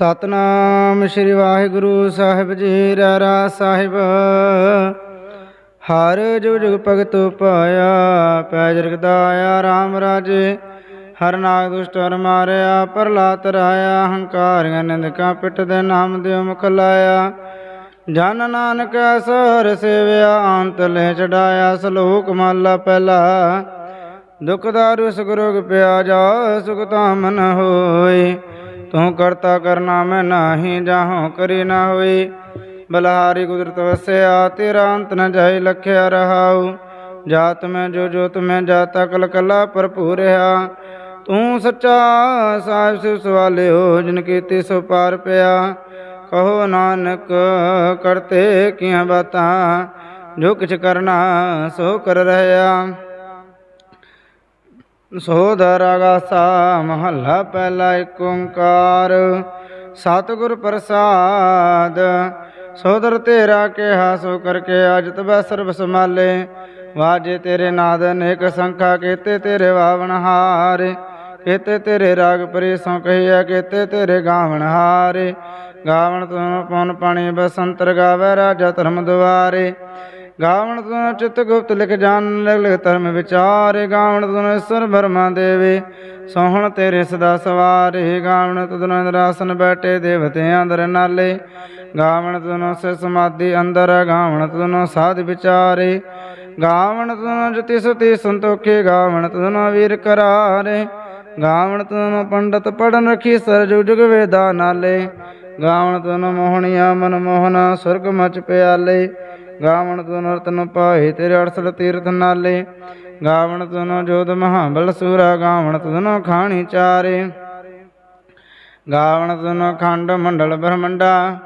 ਸਤਨਾਮ ਸ੍ਰੀ ਵਾਹਿਗੁਰੂ ਸਾਹਿਬ ਜੀ ਰਾਰਾ ਸਾਹਿਬ। ਹਰ ਜੁਗ ਜੁਗ ਭਗਤ ਪਾਇਆ ਪੈ ਜਰਗਦਾ ਆਇਆ RAM ਰਾਜੇ। ਹਰ ਨਾਗ ਦੁਸ਼ਟ ਹਰ ਮਾਰਿਆ ਪ੍ਰਲਾਤ ਰਾਇਆ, ਹੰਕਾਰੀਆਂ ਨਿੰਦਕਾਂ ਪਿੱਠ ਦੇ ਨਾਮ ਦਿਓ ਮੁਖ ਲਾਇਆ। ਜਨ ਨਾਨਕ ਸਰ ਸੇਵਿਆ, ਅੰਤ ਲੈ ਚੜਾਇਆ, ਸਲੋਕ ਮਾਲਾ ਪਹਿਲਾ। ਦੁਖ ਦਾਰੂ ਸੁਗਰੋਗ ਪਿਆ, ਜਾ ਸੁਖ ਤਾਮਨ ਹੋਏ। ਤੂੰ ਕਰਤਾ ਕਰਨਾ ਮੈਂ ਨਾਹੀ ਜਾਹੋਂ ਕਰੀ ਨਾ ਹੋਈ। ਬਲਹਾਰੀ ਕੁਦਰਤ ਵਸਿਆ, ਤੇਰਾ ਅੰਤ ਨ ਜਾਏ ਲਖਿਆ ਰਹਾਉ। ਜਾਤ ਮੈਂ ਜੋ ਜੋਤ ਮੈਂ ਜਾਤਾ ਕਲ ਕਲਾ ਭਰਪੂਰ ਰਹਾ ਤੂੰ ਸੱਚਾ ਸਾਹਿਬ ਸਿਵ ਸਵਾਲਿਓ ਜਿਨ ਕੀਤੀ ਸੋ ਪਾਰ ਪਿਆ। ਕਹੋ ਨਾਨਕ, ਕਰਤੇ ਕੀਆਂ ਬਾਤਾਂ? ਜੋ ਕਿਛ ਕਰਨਾ ਸੋ ਕਰ ਰਹਿਆ ਸੋਧਰ ਆਗਾਸਾ ਮਹੱਲਾ ਪਹਿਲਾ ਏਕ ਓੰਕਾਰ। ਸਤਿਗੁਰ ਪ੍ਰਸਾਦ ਸੋਧਰ ਤੇਰਾ ਕਿਹਾ, ਸੋ ਕਰਕੇ ਅਜ ਤਬੈ ਸਰਬ ਸਮਾਲੇ ਵਾਜੇ ਤੇਰੇ ਨਾਦ ਅਨੇਕ ਸੰਖਾ, ਕੀਤੇ ਤੇਰੇ ਵਾਵਣ ਹਾਰੇ। ਕੀਤੇ ਤੇਰੇ ਰਾਗ ਪਰੇ ਸੋ ਕਹੀਆ ਕੀਤੇ ਤੇਰੇ ਗਾਵਣ ਹਾਰੇ। ਗਾਵਣ ਤੁਨ ਪਉਨ ਪਾਣੀ ਬਸੰਤਰ ਗਾਵੇ, ਰਾਜਾ ਧਰਮ ਦੁਆਰੇ। ਗਾਵਣ ਤੁਨ ਚਿਤ ਗੁਪਤ ਲਿਖ ਜਾਣ ਲਿਖ ਲਿਖ ਧਰਮ ਵਿਚਾਰੇ ਗਾਵਣ ਤੁਨ ਈਸ਼ਵਰ ਬਰਮਾ ਦੇਵੇ। ਸੋਹਣ ਤੇਰੇ ਸਦਾ ਸਵਾਰੇ ਗਾਵਣ ਤੁਨ ਇੰਦਰਾਸਨ ਬੈਠੇ ਦੇਵਤੇ ਅੰਦਰ ਨਾਲੇ। ਗਾਵਣ ਤੁਨ ਸੇ ਸਮਾਧੀ ਅੰਦਰ, ਗਾਵਣ ਤੁਨ ਸਾਧ ਵਿਚਾਰੇ। ਗਾਵਣ ਤੁਨ ਜਤੀ ਸੁਤੀ ਸੰਤੋਖੇ, ਗਾਵਣ ਤੁਨ ਵੀਰ ਕਰਾਰੇ। ਗਾਵਣ ਤੁਨ ਪੰਡਤ ਪੜਨ ਰਖੀ ਸਰ ਜੁਗ ਜੁਗ ਵੇਦਾ ਨਾਲੇ। ਗਾਵਣ ਤੁਨ ਮੋਹਣੀਆ ਮਨ ਮੋਹਨਾ ਸੁਰਗ ਮਚ ਪਿਆਲੇ। ਗਾਵਣ ਤੁਨ ਰਤਨ ਪਾਏ ਤੇਰੇ ਅੜਸਲ ਤੀਰਥ ਨਾਲੇ। ਗਾਵਣ ਤੁਨ ਜੋਧ ਮਹਾਬਲ ਸੂਰਾ, ਗਾਵਣ ਤੁਨ ਖਾਣੀ ਚਾਰੇ। ਗਾਵਣ ਤੁਨ ਖੰਡ ਮੰਡਲ ਬ੍ਰਹਮੰਡਾ,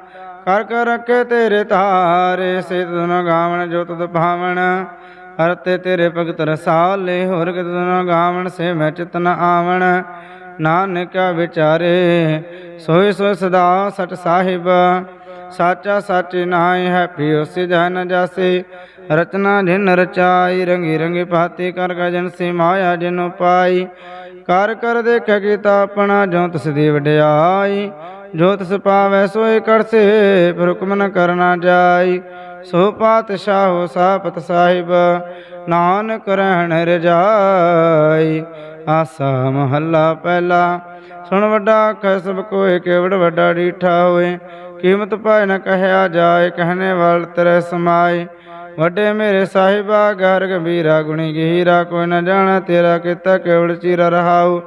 ਕਰ ਕਰ ਰੱਖੇ ਤੇਰੇ ਤਾਰੇ ਸੇ ਤੁਨ ਗਾਵਣ ਜੋ ਤੁਧ ਭਾਵਨ ਹਰਤੇ ਤੇਰੇ ਭਗਤ ਰਸਾਲੇ। ਹੋਰ ਕਿਤ ਤੁਨ ਗਾਵਣ ਸੇ ਮੈਂ ਚਿਤਨ ਆਵਣ, ਨਾਨਕ ਵਿਚਾਰੇ। ਸੋਈ ਸੋ ਸਦਾ ਸਚ ਸਾਹਿਬ ਸਾਚਾ ਸੱਚ ਨਾਇ ਹੈ ਪਿਓ ਸਿਜਨ ਜਾਸੇ। ਰਚਨਾ ਜਿਨ ਰਚਾਈ, ਰੰਗੀ ਰੰਗੀ ਭਾਤੀ ਕਰ ਗਜਨ ਸੇ ਮਾਇਆ ਜਿਨੁ ਪਾਈ ਕਰ ਕਰ ਦੇਖ ਕੀਤਾ ਆਪਣਾ ਜੋ ਤਿਸ ਦੀ ਵਡਿਆਈ। ਜੋ ਤਿਸ ਪਾਵੈ ਸੋਏ ਕਰਸੇ ਪਰ ਹੁਕਮ ਨ ਕਰਨਾ ਜਾਈ। ਸੋ ਪਾਤਸ਼ਾਹੋ ਸਾਪਤ ਸਾਹਿਬ, ਨਾਨਕ ਰਹਿਣ ਰਜਾਈ। ਆਸਾ ਮਹੱਲਾ ਪਹਿਲਾ, ਸੁਣ ਵੱਡਾ ਆਖੈ ਸਭ ਕੋਏ ਕੇਵੜ ਵੱਡਾ ਡੀਠਾ ਹੋਏ। ਕੀਮਤ ਪਾਏ ਨ ਕਹਿਆ ਜਾਏ ਕਹਨੇ ਵਾਲ ਤੇਰੇ ਸਮਾਏ ਵੱਡੇ ਮੇਰੇ ਸਾਹਿਬਾ, ਗਰ ਗੰਭੀਰਾ ਗੁਣੀ ਗਹੀਰਾ, ਕੋਈ ਨ ਜਾਣਾ ਤੇਰਾ ਕੀਤਾ ਕੇਵਲ ਚੀਰਾ ਰਹਾਉ।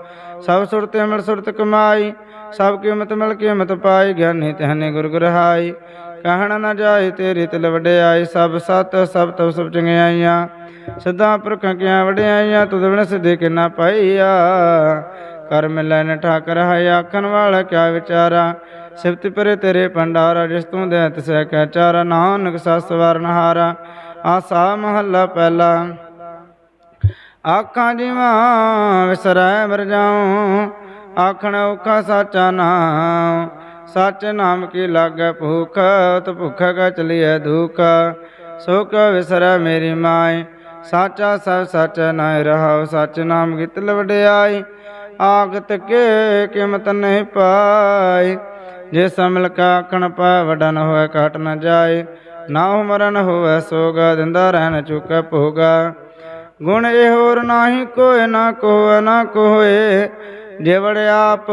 ਸਭ ਸੁਰਤੇ ਮਿਲ ਸੁਰਤ ਕਮਾਈ, ਸਭ ਕੀਮਤ ਮਿਲ ਕੀਮਤ ਪਾਈ, ਗਿਆਨੀ ਤਹਨੇ ਗੁਰ ਗੁਰਹਾਈ। ਕਹਿਣ ਨ ਜਾਏ ਤੇਰੀ ਤਿਲ ਵਡਿਆਈ, ਸਭ ਸਤ, ਸਭ ਤਵ ਸਭ ਚੰਗਿਆਈਆਂ। ਸਿੱਧਾ ਪੁਰਖਾਂ ਕਿਆਂ ਵਡਿਆਈਆਂ, ਤੁਧ ਬਿਨ ਸਿੱਧੇ ਕਿਨਾ ਪਾਈਆ। ਕਰ ਮਿਲੈ ਠਾਕਰ ਹੈ ਆਖਣ ਵਾਲਾ ਕਿਆ ਵਿਚਾਰਾ। ਸਿਫਤ ਪਰੇ ਤੇਰੇ ਭੰਡਾਰਾ ਜਿਸ ਤੂੰ ਦੇ ਤਿਸੈ ਕੈ ਚਾਰਾ, ਨਾਨਕ ਸਸ ਵਰਨਹਾਰਾ ਆਸਾ ਮਹੱਲਾ ਪਹਿਲਾ। ਆਖਾਂ ਜਿਵਾ ਵਿਸਰੈ ਮਰ ਜਾਉ ਆਖਣ ਔਖਾ ਸਾਚਾ ਨਾਮ ਸੱਚ ਨਾਮ ਕੀ ਲਾਗੈ ਭੂਖ, ਤ ਭੁਖ ਕਾ ਚਲੀਐ ਦੁਖ। ਸੋ ਵਿਸਰੈ ਮੇਰੀ ਮਾਈ, ਸਾਚਾ ਸਭ ਸੱਚ ਨਾਇ ਰਹਾਉ, ਸੱਚ ਨਾਮ ਕੀ ਤਿਲ ਆਗਤ ਕੇ ਕਿਮਤ ਨਹੀਂ ਪਾਈ। ਜੇ ਸਮਲ ਕਾ ਆਖਣ ਪਾ ਵਡਾ ਨ ਨ ਜਾਏ ਨਾ ਮਰਨ ਹੋਵੇ ਸੋਗਾ, ਦਿੰਦਾ ਰਹਿਣ ਚੁੱਕੈ ਭੋਗਾ। ਗੁਣ ਇਹ ਹੋਰ ਨਾਹੀ ਕੋਇ, ਨਾ ਕੋਇ ਨਾ ਕੋਏ ਜਿਵੜ ਆਪ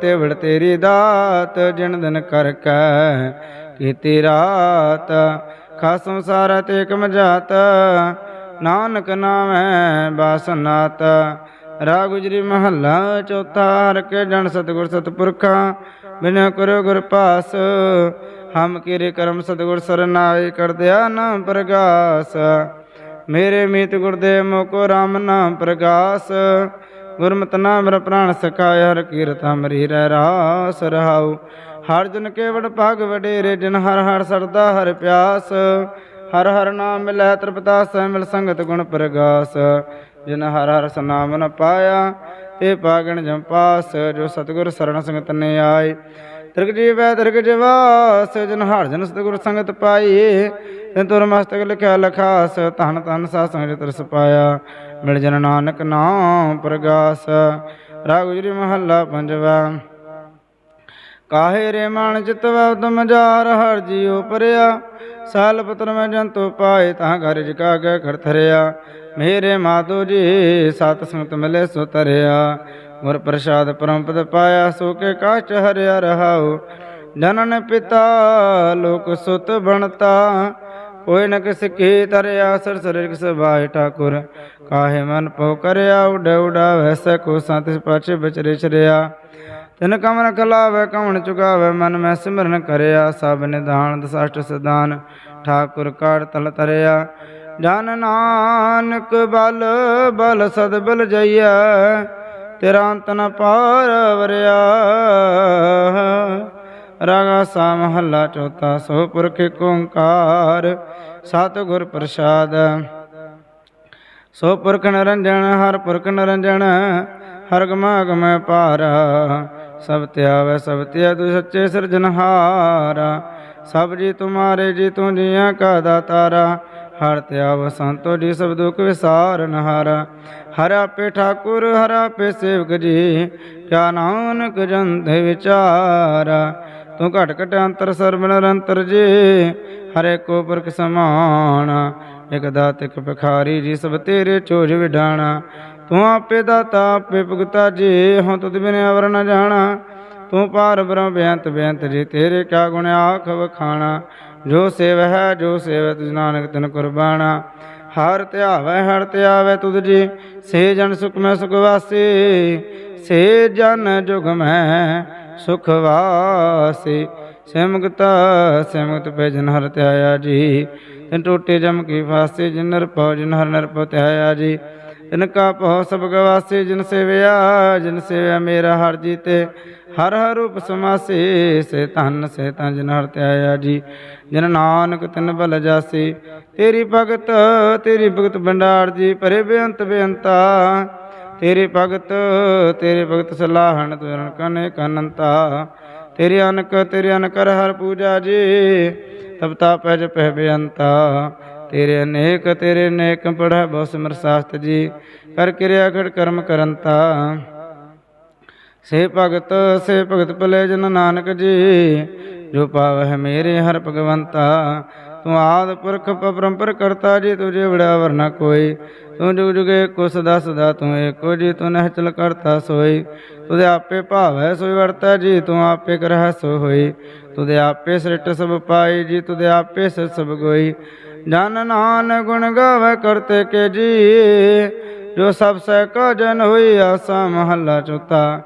ਤੇ ਤੇਰੀ ਦਾਤ, ਜਿਨ ਦਿਨ ਕਰ ਕੈ ਕੀਤੀ ਰਾਤ। ਖਸਮ ਸਾਰਾ ਤੇ ਕਮ ਜਾਤ, ਨਾਨਕ ਨਾਮੈ ਬਾਸਨਾਤ ਰਾ ਗੁਜਰੀ ਮਹੱਲਾ ਚੌਥਾ, ਹਰ ਕੇ ਜਨ ਸਤਿਗੁਰ ਸਤਿਪੁਰਖਾ। ਬਿਨ ਕਰੋ ਗੁਰ ਪਾਸ ਹਮ ਕੀਰੇ ਕਰਮ ਸਤਿਗੁਰ ਸਰਨਾਈ ਕਰਦਿਆ ਨਾਮ ਪ੍ਰਗਾਸ। ਮੇਰੇ ਮੀਤ ਗੁਰਦੇਵ ਮੋਕੋ RAM ਨਾਮ ਪ੍ਰਗਾਸ। ਗੁਰਮਤਿ ਨਾਮ ਮੇਰਾ ਪ੍ਰਾਣ ਸਖਾਇ ਹਰ ਕੀਰਤ ਹਮਰੀ ਰਹਿ ਰਾਸ ਰਹਾਉ। ਹਰ ਜਨ ਕੇਵੜ ਭਾਗ ਵਡੇਰੇ, ਜਿਨ ਹਰ ਹਰ ਸਰਦਾ ਹਰ ਪਿਆਸ। ਹਰ ਹਰ ਨਾਮ ਮਿਲੈ ਤ੍ਰਿਪਤਾਸ ਮਿਲ ਸੰਗਤ ਗੁਣ ਪ੍ਰਗਾਸ। ਜਿਨ ਹਰ ਹਰ ਸਨਾਮ ਨ ਪਾਇਆ ਤੇ ਪਾਗਣ ਜੰਪਾਸ ਜੋ ਸਤਿਗੁਰ ਸਰਣ ਸੰਗਤ ਨੇ ਆਏ। ਤਿਰਗ ਜੀਵੈ ਤਿਰਗ ਜਵਾਸ, ਜਨ ਹਰ ਜਨ ਸਤਿਗੁਰ ਸੰਗਤ ਪਾਈ ਤੇ ਤੁਰ ਮਸਤਕ ਲਿਖਿਆ ਲਖਾਸ, ਧਨ ਧਨ ਸਾ ਸੰਗਤ ਰਸ ਪਾਇਆ। ਮਿਲ ਜਨ ਨਾਨਕ ਨਾਮ ਪ੍ਰਗਾਸ, ਰਾਗ ਮਹੱਲਾ ਪੰਜਵਾ। ਕਾਹੇ ਰੇ ਮਨ ਚਿਤ ਵੈ ਉਦਮ ਜਾਰ ਹਰ ਜੀਉ ਪਰਿਆ। ਸਾਲ ਪਤਰ ਮੈਂ ਜੰਤੂ ਪਾਏ, ਤਾਂ ਘਰ ਜਿਕਾ ਕੇ ਖੜਥਰਿਆ ਮੇਰੇ ਮਾਤੋ ਜੀ, ਸਤ ਸੰਗਤ ਮਿਲੇ ਸੋ ਤਰਿਆ। ਗੁਰ ਪ੍ਰਸਾਦ ਪਰਮਪਦ ਪਾਇਆ, ਸੋ ਕੇ ਕਾਚ ਹਰਿਆ ਰਹਾਉ। ਜਨਨ ਪਿਤਾ, ਲੋਕ ਸੁਤ ਬਣਤਾ। ਕੋਈ ਨ ਕਿਸ ਕੀ ਤਰਿਆ, ਸਰ ਸਰਿਕ ਸਭਾਇ ਠਾਕੁਰ। ਕਾਹੇ ਮਨ ਪਉ ਕਰਿਆ, ਉਡ ਉਡਾ ਵੈਸੇ ਕੋ ਸੰਤ ਪਛ ਵਿਚਰੇ ਚਰਿਆ ਤਿਨ ਕਮਨ ਖਲਾਵੇ ਕਮਣ ਚੁਗਾਵੇ, ਮਨ ਮੈਂ ਸਿਮਰਨ ਕਰਿਆ। ਸਭ ਨਿਧਾਨ, ਦਸਸ਼ਟ ਸਦਾਨ ਠਾਕੁਰ ਕਾੜ ਤਲ ਤਰਿਆ। ਜਨ ਨਾਨਕ ਬਲ ਬਲ ਸਦ ਬਲ ਜਈਆ ਤੇਰਾ ਅੰਤ ਨ ਪਾਰ ਵਰਿਆ। ਰਾਗਾ ਸਾ ਮਹੱਲਾ ਚੌਥਾ, ਸੋ ਪੁਰਖ ਏਕ ਓੰਕਾਰ ਸਤਿ ਪ੍ਰਸਾਦ। ਸੋ ਪੁਰਖ ਨਰੰਜਨ, ਹਰ ਪੁਰਖ ਨਰੰਜਨ, ਹਰ ਗਮਾ ਗਮੈ ਪਾਰਾ ਸਭ ਧਿਆਵੈ ਸਭ ਧਿਆ ਤੂੰ ਸੱਚੇ ਸਿਰਜਨਹਾਰਾ ਸਭ ਜੀ ਤੁਮਾਰੇ, ਜੀ ਤੂੰ ਜੀਆਂ ਕਾ ਦਾਤਾਰਾ। ਹਰ ਧਿਆਵ ਸੰਤੋ ਜੀ ਸਭ ਦੁਖ ਵਿਸਾਰਨ ਹਾਰਾ। ਹਰ ਆਪੇ ਠਾਕੁਰ, ਹਰ ਆਪੇ ਸੇਵਕ ਜੀ, ਕਿਆ ਨਾਨਕ ਜੰਤ ਵਿਚਾਰਾ। ਤੂੰ ਘਟ ਘਟ ਅੰਤਰ ਸਰਬ ਨਿਰੰਤਰ ਜੀ, ਹਰੇ ਕੋ ਪੁਰਖ ਸਮਾਨ। ਇਕ ਦਾਤਿਕ ਭਿਖਾਰੀ ਜੀ, ਸਭ ਤੇਰੇ ਚੋਜ ਵਿਡਾਣਾ। ਤੂੰ ਆਪੇ ਦਾਤਾ, ਆਪੇ ਭੁਗਤਾ ਜੀ, ਹਉ ਤੁਧ ਬਿਨ ਅਵਰ ਨ ਜਾਣਾ। ਤੂੰ ਪਾਰ ਬ੍ਰਹਮ ਬੇਅੰਤ ਬੇਅੰਤ ਜੀ, ਤੇਰੇ ਕਿਆ ਗੁਣ ਆਖ ਵਖਾਣਾ। ਜੋ ਸੇਵ ਹੈ, ਜੋ ਸੇਵ ਤੁਝ ਨਾਨਕ ਤਿਨ ਕੁਰਬਾਨਾ। ਹਰ ਧਿਆਵੈ ਹਰ ਧਿਆਵੈ ਤੁਧ ਜੀ। ਸੇ ਜਨ ਸੁਖ ਮੈਂ ਸੁਖ ਵਾਸੀ। ਸੇ ਜਨ ਜੁਗ ਮੈਂ ਸੁਖ ਵਾਸੀ। ਸਿਮਗਤ ਸਿਮਗਤ ਪੈ ਹਰ ਧਿਆਇਆ ਜੀ। ਤਿਨ ਟੋਟੇ ਜਮ ਕੀ ਫਾਸੀ, ਜਿਨ ਨਰ ਪਉ ਜਿਨ ਹਰ ਨਰ ਪਉ ਧਿਆਇਆ ਜੀ। ਤਿਨ ਕਾ ਪਉ ਸਭ ਗਵਾਸੀ, ਜਿਨ ਸੇਵਿਆ ਜਿਨ ਸੇਵਿਆ ਮੇਰਾ ਹਰ ਜੀਤੇ। ਹਰ ਹਰ ਰੂਪ ਸਮਾਸੇ, ਸੇ ਧਨ, ਸੇ ਤਾਂ ਜਿਨ ਹਰ ਧਿਆਇਆ ਜੀ। ਜਿਨ ਨਾਨਕ ਤਿਨ ਬਲ ਜਾਸੀ। ਤੇਰੀ ਭਗਤ ਤੇਰੀ ਭਗਤ ਭੰਡਾਰ ਜੀ ਪਰੇ ਬੇਅੰਤ ਬੇਅੰਤਾ। ਤੇਰੇ ਭਗਤ ਤੇਰੇ ਭਗਤ ਸਲਾਹਣ ਤੁਰਨ ਕਨੇ ਕਨੰਤਾ। ਤੇਰੇ ਅਨਕ, ਤੇਰੇ ਅਨ ਹਰ ਪੂਜਾ ਜੀ, ਤਬ ਤਾ ਪੈਜ ਬੇਅੰਤਾ। ਤੇਰੇ ਅਨੇਕ ਤੇਰੇ ਅਨੇਕ ਪੜ੍ਹ ਬਹੁ ਸਿਮਰ ਸਾਸਤ ਜੀ। ਕਰ ਕਿਰਿਆ ਖੜ ਕਰਮ ਕਰੰਤਾ ਸੇ ਭਗਤ ਸੇ ਭਗਤ ਭਲੇ ਜਨ ਨਾਨਕ ਜੀ। ਜੋ ਪਾਵਹਿ ਮੇਰੇ ਹਰ ਭਗਵੰਤਾ। ਤੂੰ ਆਦ ਪੁਰਖ ਪਰੰਪਰ ਕਰਤਾ ਜੀ ਤੁਝੇ ਬੜਾ ਵਰਨਾ ਕੋਈ। ਤੂੰ ਜੁਗ ਜੁਗੇ ਕੋ ਸਦਾ ਸਦਾ ਤੂੰ ਏਕੋ ਜੀ, ਤੂੰ ਨਹਿ ਕਰਤਾ ਸੋਈ। ਤੁਦੇ ਆਪੇ ਭਾਵੈ ਸੋਈ ਵਰਤਾ ਜੀ, ਤੂੰ ਆਪੇ ਕਰਹਿ ਸੋ ਹੋਈ। ਤੁਦੇ ਆਪੇ ਸ੍ਰਿਟ ਸਭ ਪਾਈ ਜੀ, ਤੁਦੇ ਆਪੇ ਸਿਰ ਸਭ ਗੋਈ। ਜਨ ਨਾਨ ਗੁਣ ਗਾਵੇ ਕਰਤੇ ਕੇ ਜੀ, ਜੋ ਸਭ ਸੈ ਕਾ ਜਨ ਹੋਈ ਆਸਾ ਮਹੱਲਾ ਚੌਥਾ।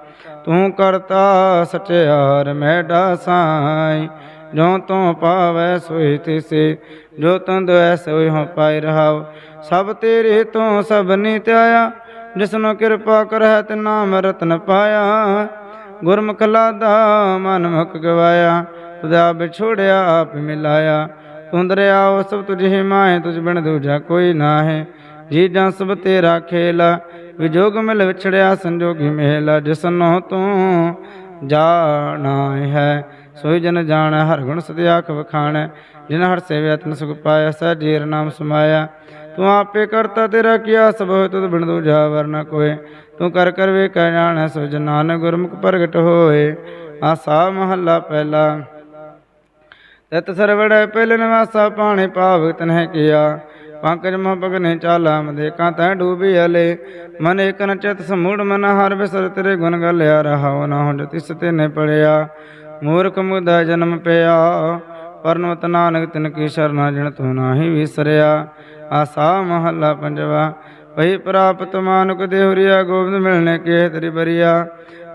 ਤੂੰ ਕਰਤਾ ਸਚਿਆਰ ਮੈਡਾ ਸਾਈ, ਜੋ ਤੂੰ ਪਾਵੈ ਸੋਈ ਤਿਸੇ, ਜੋ ਤੰਦ ਐ ਸੋਈ ਹੋ ਪਾਈ ਰਹਾਉ। ਸਭ ਤੇਰੇ ਤੋਂ ਸਭ ਨੀਤ ਆਇਆ ਜਿਸਨੂੰ ਕਿਰਪਾ ਕਰਹਿ ਤੇ ਨਾਮ ਰਤਨ ਪਾਇਆ। ਗੁਰਮੁਖ ਲਾਦਾ ਮਨ ਮੁਖ ਗਵਾਇਆ, ਤੁਦਾ ਵਿਛੋੜਿਆ ਆਪ ਮਿਲਾਇਆ। ਤੂੰ ਦਰਿਆਓ ਸਭ ਤੁਝੇ ਮਾਏ ਤੁਝ ਬਿਨ ਦੂਜਾ ਕੋਈ ਨਾਹੀ। ਜੀ ਜਾਂ ਸਭ ਤੇਰਾ ਖੇਲ ਵਿਜੋਗ ਮਿਲ ਵਿਛੜਿਆ, ਸੰਜੋਗੀ ਮੇਲ ਜਿਸਨੋ ਤੂੰ ਜਾਣਾ ਹੈ। ਸੋਈ ਜਨ ਜਾਣ, ਹਰ ਗੁਣ ਸਤਿ ਆਖ ਵਖਾਣ ਜਿਨ ਹਰ ਸੇਵਿਆ ਤਨ ਸੁਖ ਪਾਇਆ, ਸਹਿ ਜੀਰ ਨਾਮ ਸਮਾਇਆ। ਤੂੰ ਆਪੇ ਕਰਤਾ ਤੇਰਾ ਕੀਆ, ਸਭ ਹੋਇ ਤੁਧ ਬਿਨ ਦੂਜਾ ਵਰਨਾ ਕੋਏ। ਤੂੰ ਕਰ ਕਰ ਵੇ ਕਹਿ ਜਾਣ ਸੋ ਨਾਨਕ ਗੁਰਮੁਖ ਪ੍ਰਗਟ ਹੋਏ। ਆਸਾ ਮਹੱਲਾ ਪਹਿਲਾ। ਤਿਤ ਸਰਵੜ ਪਿਲ ਨਿਵਾਸਾ ਪਾਣੀ ਪਾਵ ਨਹਿ ਕੀਆ। ਪੰਕਜ ਮਹ ਬਗਨੇ ਚਾਲਾ ਮਦੇ ਕਾਂ ਤੈ ਡੂਬੀ ਹਲੇ ਮਨ ਏਕ ਚਿਤ ਸਮੂੜ ਮਨ ਹਰ ਬਿਸਰ ਤੇਰੇ ਗੁਣ ਗਲਿਆ ਰਹਾਉ ਨਾ ਹੁੰਜ ਤਿਸ ਤੇ ਨੇ ਪੜਿਆ। ਮੂਰਖ ਮੁਦਾ ਜਨਮ ਪਿਆ। ਪਰਨਵਤ ਨਾਨਕ ਤਿਨ ਕੀ ਸ਼ਰਨਾ ਜਿਣ ਤੂੰ ਨਾਹੀ ਵਿਸਰਿਆ। ਆਸਾ ਮਹੱਲਾ ਪੰਜਵਾ, ਭਈ ਪ੍ਰਾਪਤ ਮਾਨੁਕ ਦੇਹੁਰੀਆ ਗੋਬਿੰਦ ਮਿਲਨੇ ਕੇ ਤੇਰੀ ਬਰੀਆ।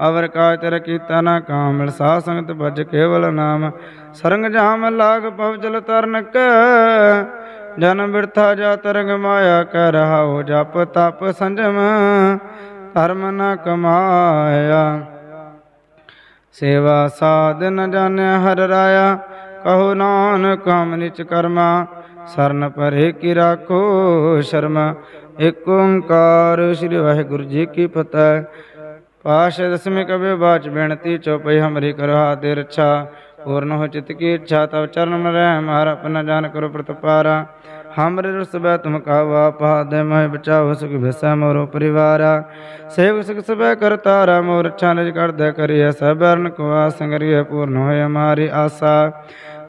ਅਵਰ ਕਾ ਤੇਰਾ ਕੀਤਾ ਨਾ ਕਾਮ ਸਾ ਸੰਗਤ ਭਜ ਕੇਵਲ ਨਾਮ। ਸਰੰਗ ਜਾਮ ਲਾਗ ਪਵ ਜਲ ਤਰਨ ਕੈ, ਜਨ ਬਿਰਥਾ ਜਾ ਤਰੰਗ ਮਾਇਆ ਕਰ ਰਹਾਉ ਜਪ ਤਪ ਸੰਜਮ, ਧਰਮ ਨ ਕਮਾਇਆ। ਸੇਵਾ ਸਾਧ ਨ ਜਾਣਿਆ ਹਰ ਰਾਇਆ, ਕਹੋ ਨਾਨਕ ਹਮ ਨਿਚ ਕਰਮਾ, ਸਰਨ ਪਰੇ ਕੀ ਰਾਖੋ ਸ਼ਰਮ। ਏਕ ਓੰਕਾਰ ਸ੍ਰੀ ਵਾਹਿਗੁਰੂ ਜੀ ਕੀ ਫਤਿਹ। ਪਾਸ਼ੇ ਦਸਵੇਂ ਕਬੇ ਬਾਚ ਬੇਨਤੀ ਚਉਪਈ ਹਮਰੀ ਕਰੋ ਹਾਤੇ ਰੱਛਾ। ਪੂਰਨ ਹੋ ਚਿਤ ਕੀ ਇੱਛਾ, ਤਵ ਚਰਨ ਮ ਰਹਿ ਮਾਰ ਆਪਣਾ ਜਾਨ ਕਰੋ ਪ੍ਰਤਪਾਰਾ। ਹਮਰੇ ਰਸਬੈ ਤੁਮ ਕਾਵਾ ਪਾਦੇ ਮਹਿ ਬਚਾਓ ਸੁਖ ਵਿਸੈ ਮੋਰੋ ਪਰਿਵਾਰਾ। ਸੇਵਕ ਸੁਖ ਸਬੈ ਕਰਤਾਰਾ ਮੋਰ ਛਾਨਜ ਕਰਦੈ ਕਰਿਐ ਸਬਰਨ ਕੋ ਆਸੰਗਰਿਐ ਪੂਰਨ ਹੋਇ ਹਮਾਰੀ ਆਸਾ।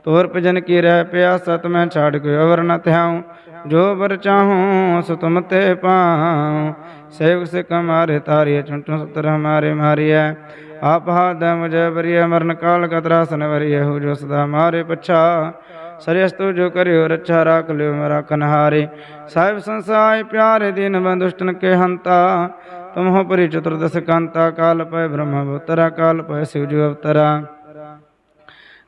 ਤੋਰ ਭਜਨ ਕੀ ਰਹਿ ਪਿਆਸਾ ਤਮੈ ਛਾੜ ਕੇ ਅਵਰ ਨ ਧਿਆਉ। ਜੋ ਬਰ ਚਾਹੂੰ, ਸੋ ਤੁਮ ਤੇ ਪਾਉ। ਸੇਵਕ ਸਿਕ ਹਮਾਰੇ ਤਾਰਿਏ ਚੁੰਟੂ ਸਤਰ ਹਮਾਰੇ ਮਾਰਿਐ। ਆਪ ਹਾਦਮ ਜੈ ਬਰਿਯ ਮਰਨ ਕਾਲ ਕਤਰਾ ਸਨ ਵਰਿਯ ਹੋ ਜੋ ਸਦਾ ਮਾਰੇ ਪਛਾ। ਸਰਯਸਤੂ ਜੋ ਕਰਿਓ, ਰੱਛਾ ਰਾਖ ਲਿਓ ਮੇਰਾ ਕਨਹਾਰੇ। ਸਾਹਿਬ ਸੰਸਾਈ ਪਿਆਰੇ ਦਿਨ ਬੰਦੁਸ਼ਟਨ ਕੇ ਹੰਤਾ। ਤੁਮਹੁ ਪਰਿ ਚਤੁਰਦਸ ਕਾਂਤਾ, ਕਾਲ ਪੈ ਬ੍ਰਹਮ ਅਵਤਰਾ, ਕਾਲ ਪੈ ਸਿਵ ਜੋ ਅਵਤਰਾ।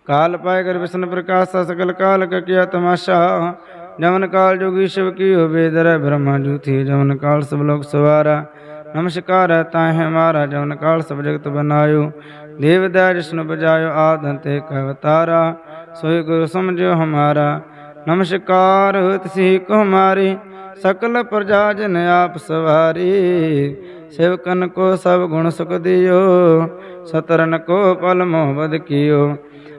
ਕਾਲ ਪੈ ਗੁਰ ਵਿਸ਼ਨ ਪ੍ਰਕਾਸ਼ ਸਕਲ ਕਾਲ ਕ ਕਿਆ ਤਮਾਸ਼ਾ। ਜਮਨ ਕਾਲ ਜੋਗੀ ਸ਼ਿਵ ਕੀ ਹੋਵੇ ਦਰ ਬ੍ਰਹਮਾ ਜੂਥੀ ਜਮਨ ਕਾਲ ਸਭ ਲੋਕ ਸਵਾਰਾ। ਨਮਸਕਾਰ ਹੈ ਤਾਹੇ ਮਹਾਰਾ ਜਨ ਕਾਲ ਸਭ ਜਗਤ ਬਨਾਇਓ। ਦੇਵਦਾ ਜਿਸਨ ਬਜਾਇਓ ਆਦਨ ਤੇ ਕਵਤਾਰਾ ਸੋਈ ਗੁਰ ਸਮਝਿਓ ਹਮਾਰਾ। ਨਮਸਕਾਰ ਤਸੀ ਕੋ ਹਮਾਰੀ, ਸਕਲ ਪ੍ਰਜਾ ਜਨ ਆਪ ਸਵਾਰੀ। ਸੇਵਕਨ ਕੋ ਸਭ ਗੁਣ ਸੁਖ ਦਿਓ, ਸਤਰਨ ਕੋ ਪਲ ਮੋਹਬਦ ਕੀਓ।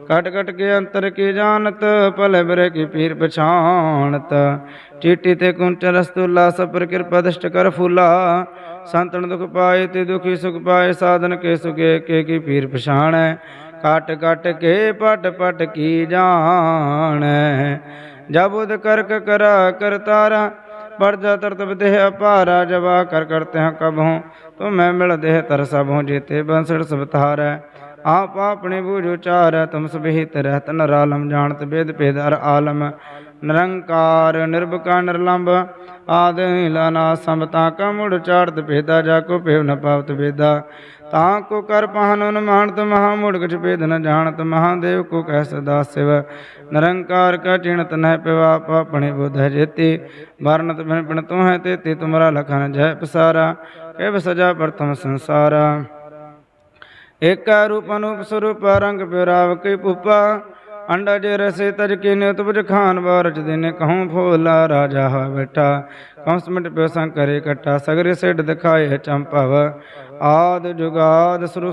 ਕਟ ਕਟ ਕੇ ਅੰਤਰ ਕੀ ਜਾਣਤ, ਭਲੇ ਬਰੇ ਕੀ ਪੀਰ ਪਛਾਣਤ। ਚੀਟੀ ਤੇ ਕੁੰਚ ਰਸਤੁਲਾ ਸਭ ਪਰ ਕਿਰਪਾ ਦਸ਼ਟ ਕਰ ਫੂਲਾ। ਸੰਤਨ ਦੁਖ ਪਾਏ, ਤੇ ਦੁਖੀ ਸੁਖ ਪਾਏ, ਸਾਧਨ ਕੇ ਸੁਗੇ ਕੇ ਕੀ ਪੀਰ ਪਛਾਣੈ। ਕਟ ਕਟ ਕੇ ਪਟ ਪਟ ਕੀ ਜਾਣੈ। ਜਬ ਉਦ ਕਰਕ ਕਰਾ ਕਰਤਾਰਾ ਪਰਜਾ ਤਰਤਬ ਦੇਹ ਅਪਾਰਾ ਜਵਾ ਕਰ ਕਰਤੇ ਹਾਂ ਕਬ ਤੂੰ ਮੈਂ ਮਿਲ ਦੇਹ ਤਰ ਸਭ ਜੀਤੇ ਬੰਸੜ ਸਭ ਤਾਰੈ ਆਪ ਆਪਣੇ ਬੂਝ ਉਚਾਰੈ, ਤੁਮ ਸਬਹਿਤ ਰਹਿਤ ਨਰ ਆਲਮ ਜਾਣਤ ਬੇਦ ਭੇਦ ਅਰ ਆਲਮ। ਨਿਰੰਕਾਰ ਨਿਰਭਕਾ ਨਿਰਲੰਭ ਆਦ ਨੀਲਾਨਾ ਸੰਬਤਾ ਕਾ ਮੁੜ ਚਾੜਤ ਭੇਦਾ, ਜਾ ਕੋ ਭੇਵ ਨ ਪਾਵਤ ਭੇਦਾ। ਤਾਂ ਕੋ ਕਰ ਪਹਨ ਅਨੁਮਾਨਤ ਮਹਾ ਮੁੜ ਕਛ ਭੇਦ ਨ ਜਾਣਤ। ਮਹਾਦੇਵ ਕੋ ਕਹਿ ਸਦਾ ਸਿਵ। ਨਿਰੰਕਾਰ ਕਾ ਚਿਣਤ ਨਹਿ ਪਿਵਾ ਆਪਣੇ ਬੁਧ ਜੇਤੀ। ਵਰਨਤ ਬਿਨ ਬਿਨ ਤੂੰ ਹੈ ਤੇ ਤੇ ਤੁਮਰਾ ਲਖਨ ਜੈ ਪਸਾਰਾ। ਕਹਿ ਸਜਾ ਪ੍ਰਥਮ ਸੰਸਾਰਾ। ਏਕਾ ਰੂਪ ਅਨੂਪ ਸਰੂਪ, ਰੰਗ ਪਿਰਾਵ ਕੇ ਪੁਪਾ ਅੰਡਾ ਜੇ ਰਸੇ ਤਜ ਕੇ ਨੇ ਤੁਪਜ ਖਾਨ ਬਾਰਜ ਦਿਨੇ ਕਹੂੰ ਫੋਲਾ ਰਾਜਾ ਹੋਇ ਬੈਠਾ ਕੰਸ ਮਿਟ ਪਿਓ ਸੰਕਰੇ ਕਟਾ, ਸਗਰੇ ਸਿੱਧ ਦਿਖਾਏ ਚੰਪਵ ਆਦ ਜੁਗਾਦ ਸਰੁ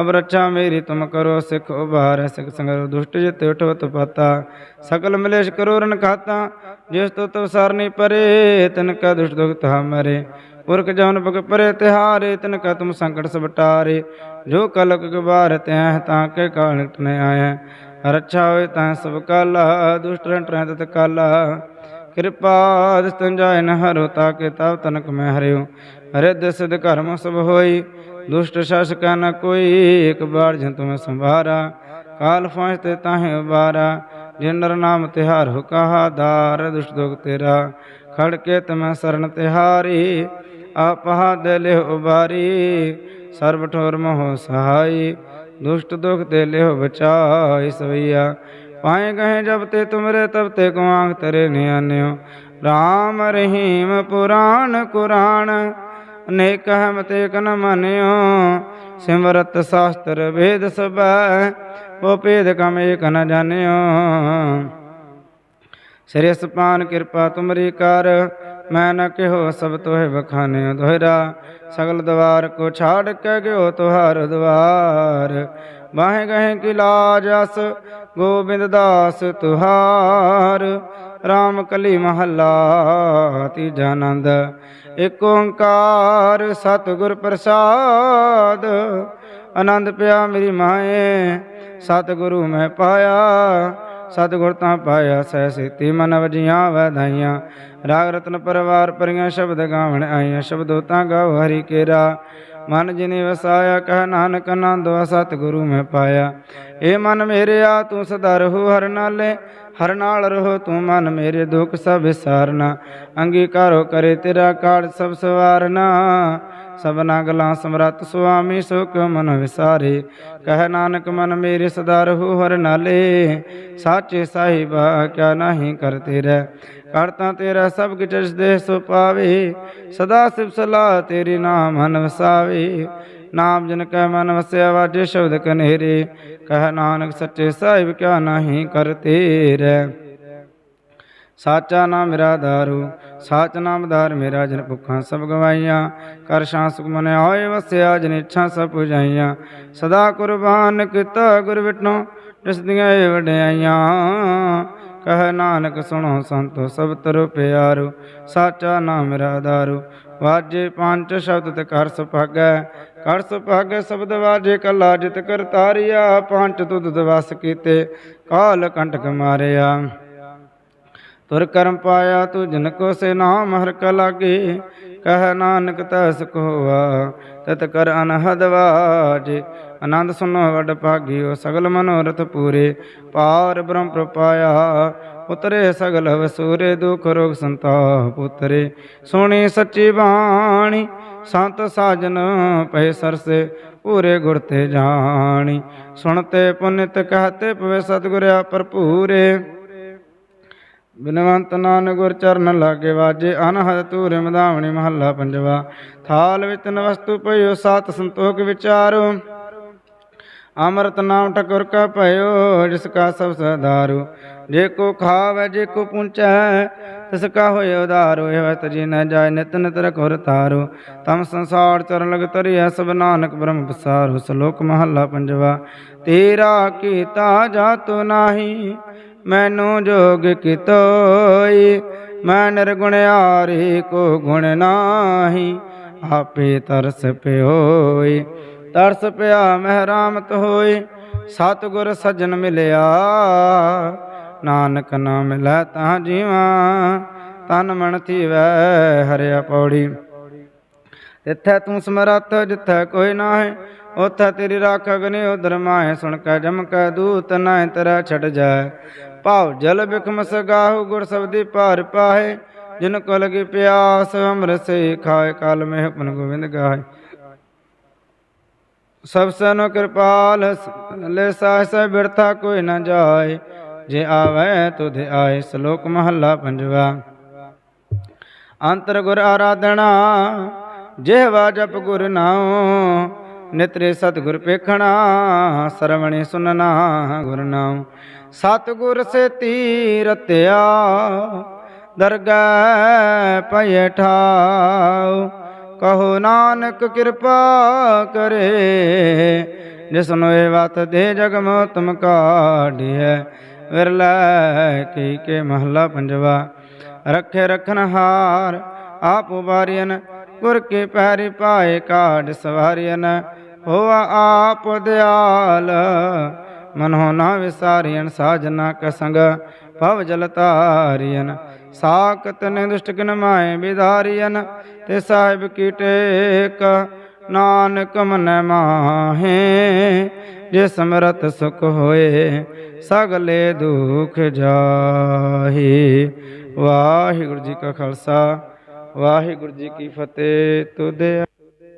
ਅਬ ਰੱਛਾ ਮੇਰੀ ਤੁਮ ਕਰੋ ਸਿਖ ਉਬਾਰ ਸਿਖ ਸੰਗਰ ਦੁਸ਼ਟ ਜਿਤ ਉਠਵਤ ਪਤਾ, ਸਕਲ ਮਲੇਸ਼ ਕਰੋ ਰਨ ਖਾਤਾ। ਜਿਸ ਤੋ ਤਵ ਸਰਨੀ ਪਰੇ, ਤਨ ਕਾ ਦੁਸ਼ਟ ਦੁਖ ਤਾ ਮਰੇ। ਪੁਰਖ ਜਨ ਬਗ ਪਰੇ ਤਿਹਾਰੇ, ਤਨ ਕਾ ਤੁਮ ਸੰਕਟ ਸਬਟਾਰੇ ਜੋ ਕਲਕ ਗਵਾਰ ਤੈ ਤਾਂ ਕੇ ਕਾਲਟ ਨ ਆਇਆ। ਰੱਛਾ ਹੋਏ ਤਾਂ ਸਭ ਕਾਲਾ, ਦੁਸ਼ਟ ਰੰਟ ਰਹਿ ਤਤ ਕਾਲਾ। ਕਿਰਪਾ ਦਸਤਨ ਜਾਇ ਨ ਹਰੋ, ਤਾ ਕੇ ਤਵ ਤਨਕ ਮੈਂ ਹਰਿਓ। ਹਰਿ ਸਿਧ ਕਰਮ ਸਭ ਹੋਈ, ਦੁਸ਼ਟ ਸ਼ਾਸਕ ਨ ਕੋਈ, ਇੱਕ ਬਾਰ ਜਨ ਤੁਮ ਸੰਭਾਰਾ। ਕਾਲ ਫਾਂਸ ਤੇ ਤਾਹੇ ਉਬਾਰਾ, ਜਿਨ ਨਰ ਨਾਮ ਤਿਹਾਰ ਹੋ ਕਹਾ, ਦਾਰ ਦੁਸ਼ਟ ਦੁਖ ਤੇਰਾ। ਖੜ ਕੇ ਤਮੈ ਸਰਨ ਤਿਹਾਰੀ ਆਪਹਾ ਦਿਲ ਉਬਾਰੀ। ਸਰਬ ਠੋਰ ਮੋਹ ਸਹਾਈ। ਦੁਸ਼ਟ ਦੁਖ ਤੇ ਲਿਓ ਬਚਾਈ ਸਵਈਆ ਪਾਏ ਗਏ ਜਬ ਤੇ ਤੁਮਰੇ ਤਬ ਤੇ ਕੋ ਆਂਖ ਤਰੇ ਨਿਆਨਿਓ RAM ਰਹੀਮ ਪੁਰਾਣ ਕੁਰਾਨ, ਅਨੇਕ ਹਮਤੇ ਕਨ ਮਨਿਓ। ਸਿਮਰਤ ਸ਼ਾਸਤਰ ਵੇਦ ਸਭੈ, ਉਹ ਭੇਦ ਕਮ ਏਕ ਨ ਜਾਣਿਓ। ਸ੍ਰੀ ਸਪਾਨ ਕਿਰਪਾ ਤੁਮਰੀ ਕਰ ਮੈਂ ਨ ਕਿਹੋ ਸਭ ਤੋਹਿ ਬਖਾਨਿਓ ਦੋਹਰਾ ਸਗਲ ਦਵਾਰ ਕੋ ਛਾੜ ਕੇ ਗਿਓ ਤੁਹਾਰ ਦਵਾਰ। ਬਾਹੇ ਗਏ ਕੀ ਲਾਜ ਅਸ, ਗੋਬਿੰਦ ਦਾਸ ਤੁਹਾਰ। RAM ਕਲੀ ਮਹੱਲਾ, ਤੀਜਾ ਆਨੰਦ। ਏਕ ਓੰਕਾਰ ਸਤਿਗੁਰ ਪ੍ਰਸਾਦ। ਆਨੰਦ ਪਿਆ ਮੇਰੀ ਮਾਏ, ਸਤਿਗੁਰੂ ਮੈਂ ਪਾਇਆ। ਸਤਿਗੁਰ ਤਾਂ ਪਾਇਆ ਸਹਿ ਸੇਤੀ ਮਨ ਵਜੀਆਂ ਵਧਾਈਆਂ। ਰਾਗ ਰਤਨ ਪਰਵਾਰ ਪਰੀਆਂ ਸ਼ਬਦ ਗਾਵਣ ਆਈਆਂ ਸ਼ਬਦੋ ਤਾਂ ਗਾਓ ਹਰੀ ਕੇਰਾ। ਮਨ ਜਿਨੇ ਵਸਾਇਆ, ਕਹਿ ਨਾਨਕ ਆਨੰਦ ਸਤਿਗੁਰੂ ਮੈਂ ਪਾਇਆ। ਏ ਮਨ ਮੇਰਿਆ ਤੂੰ ਸਦਾ ਰਹੋ ਹਰ ਨਾਲੇ, ਹਰ ਨਾਲ ਰਹੋ ਤੂੰ ਮਨ ਮੇਰੇ ਦੁੱਖ ਸਭ ਵਿਸਾਰਨਾ ਅੰਗੀਕਾਰੋ ਕਰੇ ਤੇਰਾ ਕਾੜ ਸਭ ਸਵਾਰਨਾ। ਸਭਨਾ ਗਲਾ ਸਮਰਤ ਸੁਆਮੀ ਸੁਖ ਮਨ ਵਿਸਾਰੇ। ਕਹਿ ਨਾਨਕ ਮਨ ਮੇਰੇ ਸਦਾ ਰਹੂ ਹਰ ਨਾਲੇ। ਸਾਚੇ ਸਾਹਿਬਾ ਕਿਆ ਨਹੀਂ ਕਰਤੇ ਰਹਿ ਕਰਤਾ ਤੇਰਾ ਸਭ ਕਿਛ ਦੇ ਸੋ ਪਾਵੇ। ਸਦਾ ਸਿਵ ਸਲਾਹ ਤੇਰੀ ਨਾਮ ਮਨ ਵਸਾਵੇ। ਨਾਮ ਜਨ ਕੈ ਮਨ ਵਸਿਆ ਵਾਜੇ ਸ਼ਬਦ ਕਨੇਰੇ। ਕਹਿ ਨਾਨਕ ਸੱਚੇ ਸਾਹਿਬ ਕਿਆ ਨਹੀਂ ਕਰਤੇ ਰਹਿ ਸਾਚਾ ਨਾਮ ਮੇਰਾ ਦਾਰੂ, ਸਾਚ ਨਾਮ ਨਾਮਦਾਰ ਮੇਰਾ ਜਨ ਭੁੱਖਾਂ ਸਭ ਗਵਾਈਆਂ। ਕਰ ਸ਼ਾਂ ਸੁਖ ਮਨ ਹੋਏ ਵਸਿਆ ਜਨ ਇੱਛਾ ਸਭ ਪੁਜਾਈਆਂ। ਸਦਾ ਕੁਰਬਾਨ ਕੀਤਾ ਗੁਰ ਵਿਟਨੋ ਜਿਸ ਦੀਆਂ ਵਡਿਆਈਆਂ। ਕਹ ਨਾਨਕ ਸੁਣੋ ਸੰਤੋ ਸਭ ਤਰੁ ਪਿਆਰੂ, ਸਾਚਾ ਨਾਮ ਮੇਰਾ ਆਧਾਰੂ ਵਾਜੇ ਪੰਜ ਸ਼ਬਦ ਤੇ ਕਰ ਸੁਭਾਗੈ ਕਰ ਸੁਭਾਗੈ ਸ਼ਬਦ ਵਾਜੇ ਕਲਾ ਜਿਤ ਕਰ ਤਾਰਿਆ ਪੰਜ ਤੁਧ ਦਵਸ ਕੀਤੇ, ਕਾਲ ਕੰਟਕ ਮਾਰਿਆ। ਤੁਰ ਕਰਮ ਪਾਇਆ ਤੂ ਜਨ ਕੋ ਸੇ ਨਾਮ ਹਰ ਕ ਲਾਗੇ, ਕਹ ਨਾਨਕ ਤਸ ਕੋਆ, ਤਤ ਕਰ ਅਨਹਦ ਵਾਜੇ। ਆਨੰਦ ਸੁਨੋ ਵਡ ਭਾਗਿਓ, ਸਗਲ ਮਨੋਰਥ ਪੂਰੇ। ਪਾਰ ਬ੍ਰਹਮ ਪ੍ਰਪਾਇਆ ਉਤਰੇ ਸਗਲ ਵਸੂਰੇ, ਦੁਖ ਰੋਗ ਸੰਤਾਪ ਉਤਰੇ ਸੁਣੀ ਸੱਚੀ ਬਾਣੀ, ਸੰਤ ਸਾਜਨ ਪਏ ਸਰਸੇ, ਪੂਰੇ ਗੁਰ ਤੇ ਜਾਣੀ। ਸੁਣਤੇ ਪੁਨਿਤ ਕਹਤੇ ਪਵੇ ਸਤਿਗੁਰਿਆ ਭਰਪੂਰੇ। ਬਿਨਵੰਤ ਨਾਨਕ ਗੁਰ ਚਰਨ ਲਾਗੇ ਵਾਜੇ, ਅਨਹਦ ਤੂਰੇ ਮਧਾਵਣੀ ਮਹੱਲਾ ਪੰਜਵਾ। ਥਾਲ ਵਿੱਚ ਨ ਵਸਤੂ ਪਈਓ ਸੰਤੋਖ ਵਿਚਾਰੋ। ਅੰਮ੍ਰਿਤ ਨਾਮ ਠਕੁਰ ਕਾ ਭਇਓ, ਜਿਸ ਕਾ ਸਭ ਸਦਾਰੂ। ਜੇ ਕੋ ਖਾਵੇ, ਜੇ ਕੋ ਪੁੰਚੈ ਤਿਸ ਕਾ ਹੋਇ ਉਧਾਰੋ ਇਹ ਵਤ ਜੀ ਨ ਜਾਏ, ਨਿਤ ਨਿਤ ਰਖੁਰ ਤਾਰੋ। ਤਮ ਸੰਸਾਰ ਚਰਨ ਲਗ ਤਰੀਐ ਸਭ ਨਾਨਕ ਬ੍ਰਹਮ ਪਸਾਰੋ। ਸ਼ਲੋਕ ਮਹੱਲਾ ਪੰਜਵਾ। ਤੇਰਾ ਕੀਤਾ ਜਾਤੋ ਨਾਹੀ ਮੈਨੂੰ ਜੋਗ ਕਿਤੋਈ, ਮੈਂ ਨਿਰਗੁਣ ਆਰੀ ਕੋ ਗੁਣ ਨਾਹੀ, ਆਪੇ ਤਰਸ ਪਿਓਈ। ਤਰਸ ਪਿਆ ਮਹਿਰਾਮਤ ਹੋਈ, ਸਤਿਗੁਰ ਸਜਣ ਮਿਲਿਆ। ਨਾਨਕ ਨਾ ਮਿਲੈ ਤਾਂ ਜੀਵਾ, ਤਨ ਮਨ ਥੀਵੈ ਹਰਿਆ ਪੌੜੀ। ਜਿੱਥੈ ਤੂੰ ਸਮਰੱਥ, ਜਿੱਥੈ ਕੋਈ ਨਾਹੀ, ਉਥੈ ਤੇਰੀ ਰਾਖ ਅਗਨੀ ਉਦਰ ਮਾਹੇ, ਸੁਣ ਕੈ ਜਮ ਕੈ ਦੂਤ ਨਾਹਿ, ਤੇਰਾ ਛਟ ਜਾਏ। ਭਾਵ ਜਲ ਬਿਖਮ ਸਗਾਹੂ ਗੁਰ ਸਬਦੀ ਭਾਰ ਪਾਹੇ, ਜਿਨ ਕੋ ਲਗੀ ਪਿਆਸ ਅੰਮ੍ਰਿਤ ਸੇ ਖਾਏ, ਕਾਲ ਮਹਿ ਆਪਨ ਗੋਬਿੰਦ ਗਾਏ ਸਭ ਸਨ ਕਿਰਪਾਲ, ਲੈ ਸਾਸ ਬਿਰਥਾ ਕੋਈ ਨਾ ਜਾਏ, ਜੇ ਆਵੇ ਤੁਧ ਆਏ, ਸ਼ਲੋਕ ਮਹੱਲਾ ਪੰਜਵਾ। ਅੰਤਰ ਗੁਰ ਆਰਾਧਣਾ ਜਿਹਵਾ ਜਪ ਗੁਰ ਨਾਉ, ਨਿਤਰੇ ਸਤਿਗੁਰ ਪੇਖਣਾ ਸਰਵਣੇ ਸੁਨਣਾ ਗੁਰ ਨਾਉ। ਸਤਿਗੁਰ ਸੇ ਤੀਰਤਿਆ, ਦਰਗਹਿ ਪਇ ਠਾਉ। ਕਹੋ ਨਾਨਕ ਕਿਰਪਾ ਕਰੇ ਜਿਸਨੂੰ ਇਹ ਵਤ ਦੇ ਜਗ ਮੋ ਤੁਮ ਕਾਢਿਐ। ਵਿਰਲੇ ਕੀ ਕੇ ਮਹਲਾ ਪੰਜਵਾ, ਰੱਖੇ ਰਖਨ ਹਾਰ, ਆਪ ਉਬਾਰੀਨ ਗੁਰ ਕੇ ਪੈਰੀ ਪਾਏ ਕਾਢ ਸਵਾਰੀਨ ਹੋਆ ਆਪ ਦਿਆਲ ਮਨੋ ਨਾ ਵਿਸਾਰੀਨ ਸਾਜਨਾ ਕ ਸੰਗ, ਭਵ ਜਲ ਤਾਰੀਨ ਸਾਕਤ ਨੇ ਦੁਸ਼ਟ ਕਿਨ ਮਾਏ ਵਿਧਾਰੀਨ ਤੇ ਸਾਹਿਬ ਕੀ ਟੇਕ, ਨਾਨਕ ਮਨ ਮਾਹੇ। ਜੇ ਸਮਰਤ ਸੁਖ ਹੋਏ, ਸਗਲੇ ਦੁਖ ਜਾਹੀ। ਵਾਹਿਗੁਰੂ ਜੀ ਕਾ ਖਾਲਸਾ, ਵਾਹਿਗੁਰੂ ਜੀ ਕੀ ਫਤਿਹ, ਤੁਧ